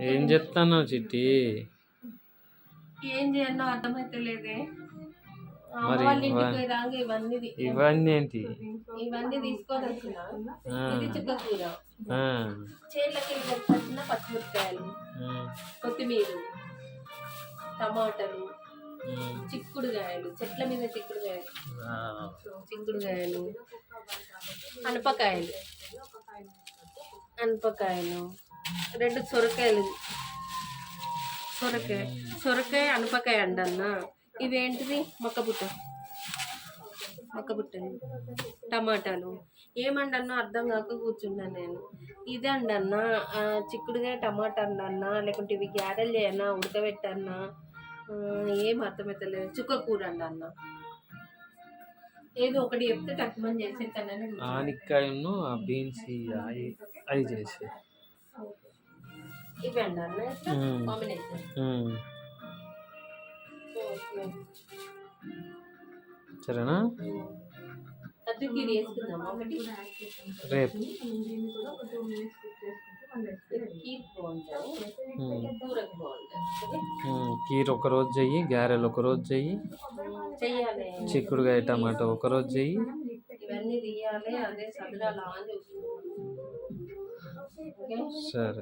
ఏం చెప్తాను చిట్టి? ఏం చేయాలో మరి ఇవ- పోయేదాకా ఇవన్నీ ఏంటి? ఇవన్నీ తీసుకొని వచ్చిన ఇది చేళ్ళకి పచ్చిమిరపకాయలు కొత్తిమీర టమాటాలు ఉమ్, చిక్కుడుకాయలు చెట్ల మీద చిక్కుడుకాయలు ఆ, చిక్కుడుకాయలు అనపకాయలు అనపకాయలు రెండు సొరకాయలు సొరకాయ సొరకాయ అనపకాయ అండి అన్న ఇవేంటిది? మొక్కబుట్ట. మొక్కబుట్టలు. టమాటాలు. ఏమండన్నా అర్థం కాక కూర్చున్నాను నేను. ఇదే చిక్కుడుగా చిక్కుడుకాయ టమాటా అండన్నా లేకుంటే ఇవి గ్యారెల్ చేయన్నా ఉడకబెట్టన్నా ఏం అర్థమవుతలేదు చుక్క కూర అండి ఏదో ఒకటి చెప్తే తక్కువ చేసేస్తానని ఆనిక్కాయను బీన్స్ అవి అవి చేసి ఇవ్వండి అన్న. కాంబినేషన్. సరేనా? రేపు. కీర్ ఒక రోజు చెయ్యి గారెలు ఒక రోజు చెయ్యి చెయ్యాలి. చిక్కుడుకాయ టమాటా ఒక రోజు చెయ్యి. ఇవన్నీ తీయాలి అదే అని 是